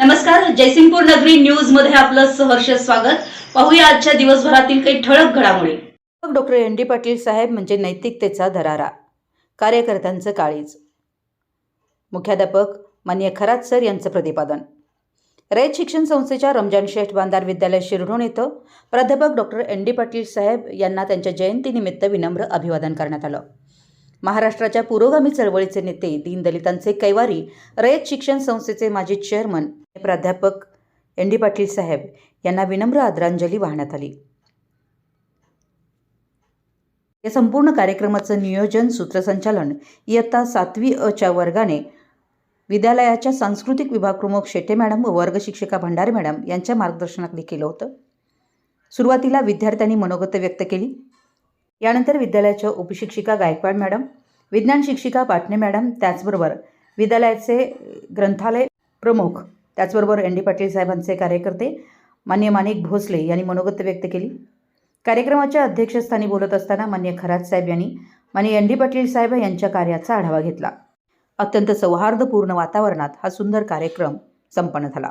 नमस्कार जयसिंगपूर नगरी न्यूजमध्ये आपलं सहर्ष स्वागत. पाहूया आजच्या दिवसभरातील काही ठळक घडामोडी. डॉक्टर एन डी पाटील साहेब म्हणजे नैतिकतेचा दरारा. कार्यकर्त्यांचं काळीज. मुख्याध्यापक मान्य खरात सर यांचं प्रतिपादन. रयत शिक्षण संस्थेच्या रमजान शेठ बांधार विद्यालय शिरढोण इथं प्राध्यापक डॉक्टर एन डी पाटील साहेब यांना त्यांच्या जयंतीनिमित्त विनम्र अभिवादन करण्यात आलं. महाराष्ट्राच्या पुरोगामी चळवळीचे नेते दीनदलितांचे कैवारी रयत शिक्षण संस्थेचे माजी चेअरमन प्राध्यापक एन डी पाटील साहेब यांना विनम्र आदरांजली वाहण्यात आली. या संपूर्ण कार्यक्रमाचं नियोजन सूत्रसंचालन इयत्ता सातवी अच्या वर्गाने विद्यालयाच्या सांस्कृतिक विभाग प्रमुख शेटे मॅडम व वर्ग शिक्षिका भंडारे मॅडम यांच्या मार्गदर्शनाखाली केलं होतं. सुरुवातीला विद्यार्थ्यांनी मनोगत व्यक्त केली. यानंतर विद्यालयाच्या उपशिक्षिका गायकवाड मॅडम विज्ञान शिक्षिका पाटणे मॅडम त्याचबरोबर विद्यालयाचे ग्रंथालय प्रमुख त्याचबरोबर एन डी पाटील साहेबांचे कार्यकर्ते मान्य माणिक भोसले यांनी मनोगत व्यक्त केली. कार्यक्रमाच्या अध्यक्षस्थानी बोलत असताना मान्य खरात साहेब यांनी मान्य एन डी पाटील साहेब यांच्या कार्याचा आढावा घेतला. अत्यंत सौहार्दपूर्ण वातावरणात हा सुंदर कार्यक्रम संपन्न झाला.